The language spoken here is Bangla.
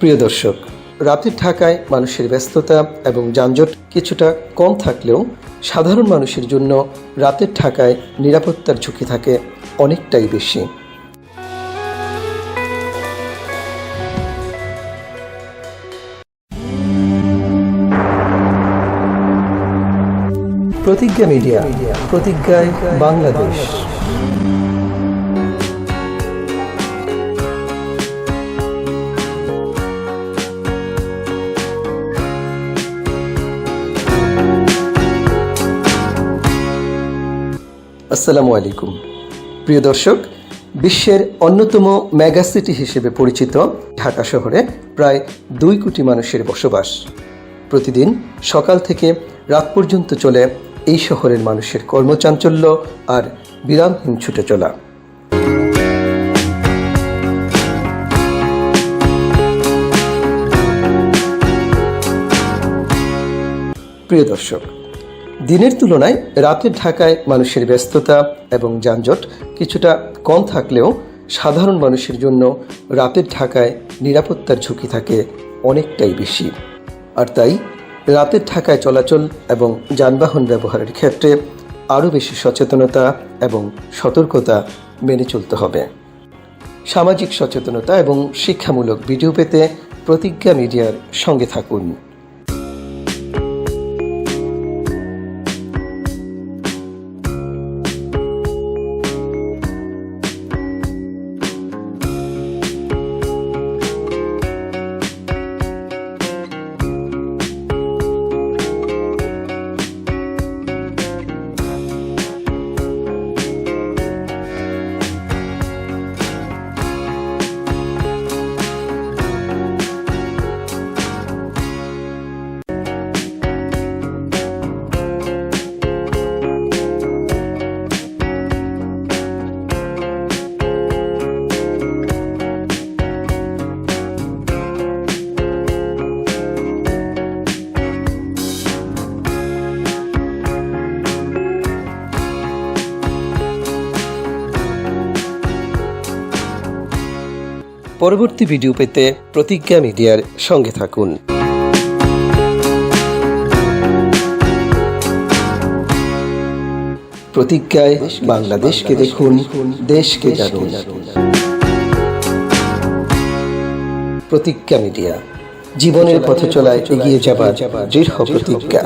প্রিয় দর্শক, রাতের ঢাকায় মানুষের ব্যস্ততা এবং যানজট কিছুটা কম থাকলেও সাধারণ মানুষের জন্য রাতের ঢাকায় নিরাপত্তার ঝুঁকি থাকে অনেকটাই বেশি। প্রতিজ্ঞা মিডিয়া, প্রতিজ্ঞায় বাংলাদেশ। আসসালামু আলাইকুম। প্রিয় দর্শক, বিশ্বের অন্যতম মেগা সিটি হিসেবে পরিচিত ঢাকা শহরে প্রায় দুই কোটি মানুষের বসবাস। প্রতিদিন সকাল থেকে রাত পর্যন্ত চলে এই শহরের মানুষের কর্মচাঞ্চল্য আর বিরামহীন ছুটে চলা। প্রিয় দর্শক দিনের তুলনায় রাতের ঢাকায় মানুষের ব্যস্ততা এবং যানজট কিছুটা কম থাকলেও সাধারণ মানুষের জন্য রাতের ঢাকায় নিরাপত্তার ঝুঁকি থাকে অনেকটাই বেশি। আর তাই রাতের ঢাকায় চলাচল এবং যানবাহন ব্যবহারের ক্ষেত্রে আরও বেশি সচেতনতা এবং সতর্কতা মেনে চলতে হবে। সামাজিক সচেতনতা এবং শিক্ষামূলক ভিডিও পেতে প্রতিজ্ঞা মিডিয়ার সঙ্গে থাকুন। পরবর্তী ভিডিও পেতে প্রতিজ্ঞা মিডিয়ার সঙ্গে থাকুন। প্রতিজ্ঞায় বাংলাদেশকে দেখুন, দেশকে জানুন। প্রতিজ্ঞা মিডিয়া, জীবনের পথে চলায় এগিয়ে যাবার দৃঢ় প্রতিজ্ঞা।